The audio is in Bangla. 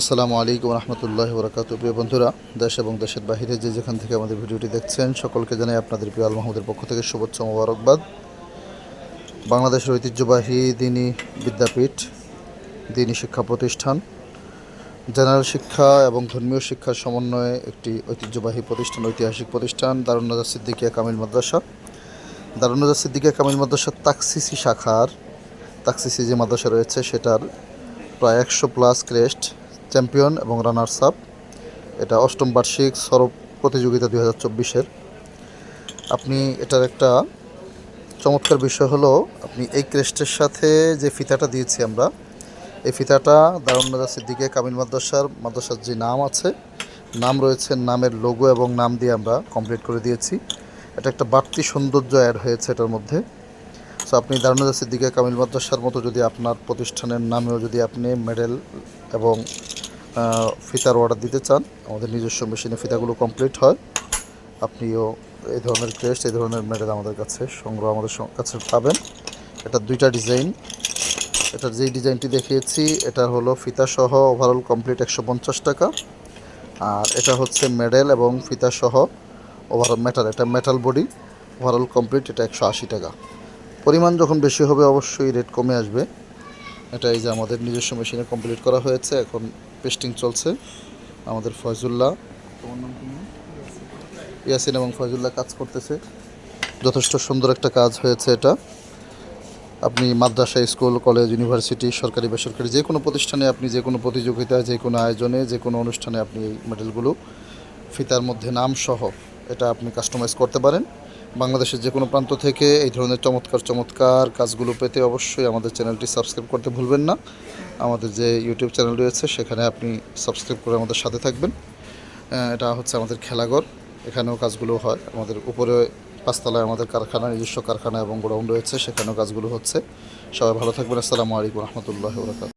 আসসালামু আলাইকুম রহমতুল্লাহ বরকাত প্রিয় বন্ধুরা, দেশ এবং দেশের বাহিরে যে যেখান থেকে আমাদের ভিডিওটি দেখছেন, সকলকে জানাই আপনাদের প্রিয় আল মাহমুদের পক্ষ থেকে শুভেচ্ছা মোবারকবাদ। বাংলাদেশের ঐতিহ্যবাহী দিনী বিদ্যাপীঠ, দিনী শিক্ষা প্রতিষ্ঠান, জেনারেল শিক্ষা এবং ধর্মীয় শিক্ষার সমন্বয়ে একটি ঐতিহ্যবাহী প্রতিষ্ঠান, ঐতিহাসিক প্রতিষ্ঠান, দারুন্নাজার সিদ্দিকিয়া কামিল মাদ্রাসা। দারুন্নাজার সিদ্দিকিয়া কামিল মাদ্রাসার তাকসিসি শাখার, তাকসিসি যে মাদ্রাসা রয়েছে, সেটার প্রায় একশো প্লাস ক্রেস্ট চ্যাম্পিয়ন এবং রানার্স আপ এটা অষ্টম বার্ষিক সরব প্রতিযোগিতা দুই হাজার চব্বিশের। আপনি এটার একটা চমৎকার বিষয় হলো, আপনি এই ক্রেস্টের সাথে যে ফিতাটা দিয়েছি আমরা, এই ফিতাটা দারুন্নাজা সিদ্দিকে কামিল মাদ্রাসার মাদ্রাসার যে নাম আছে, নাম রয়েছে, নামের লোগো এবং নাম দিয়ে আমরা কমপ্লিট করে দিয়েছি। এটা একটা বাড়তি সৌন্দর্য অ্যাড হয়েছে এটার মধ্যে। সো আপনি দারুণাজা সিদ্দিকা কামিল মাদ্রাসার মতো যদি আপনার প্রতিষ্ঠানের নামেও যদি আপনি মেডেল এবং ফিতার অর্ডার দিতে চান, আমাদের নিজস্ব মেশিনে ফিতাগুলো কমপ্লিট হয়। আপনিও এই ধরনের ক্রেস্ট, এই ধরনের মেডেল আমাদের কাছে সংগ্রহ আমাদের কাছে পাবেন। এটা দুইটা ডিজাইন। এটার যেই ডিজাইনটি দেখিয়েছি, এটা হলো ফিতা সহ ওভারঅল কমপ্লিট একশো পঞ্চাশ টাকা। আর এটা হচ্ছে মেডেল এবং ফিতা সহ ওভারঅল মেটাল এটা মেটাল বডি ওভারঅল কমপ্লিট এটা একশো আশি টাকা। পরিমাণ যখন বেশি হবে, অবশ্যই রেট কমে আসবে। এটা এই যে আমাদের নিজস্ব মেশিনে কমপ্লিট করা হয়েছে, এখন পেস্টিং চলছে। আমাদের ফয়জুল্লাহ? ইয়াসিন এবং ফয়জুল্লাহ কাজ করতেছে। যথেষ্ট সুন্দর একটা কাজ হয়েছে এটা। আপনি মাদ্রাসা, স্কুল কলেজ ইউনিভার্সিটি সরকারি, বেসরকারি যে কোনো প্রতিষ্ঠানে আপনি যে কোনো প্রতিযোগিতায় যে কোনো আয়োজনে, যে কোনো অনুষ্ঠানে আপনি এই মেডেলগুলো ফিতার মধ্যে নাম সহ এটা আপনি কাস্টমাইজ করতে পারেন। বাংলাদেশের যে কোনো প্রান্ত থেকে এই ধরনের চমৎকার চমৎকার কাজগুলো পেতে অবশ্যই আমাদের চ্যানেলটি সাবস্ক্রাইব করতে ভুলবেন না। আমাদের যে ইউটিউব চ্যানেল রয়েছে, সেখানে আপনি সাবস্ক্রাইব করে আমাদের সাথে থাকবেন। এটা হচ্ছে আমাদের খেলাঘর। এখানেও কাজগুলো হয়। আমাদের উপরে পাঁচতলায় আমাদের কারখানা, নিজস্ব কারখানা এবং গোডাউন রয়েছে। সেখানেও কাজগুলো হচ্ছে। সবাই ভালো থাকবেন। আসসালামু আলাইকুম রহমতুল্লাহ বরকাত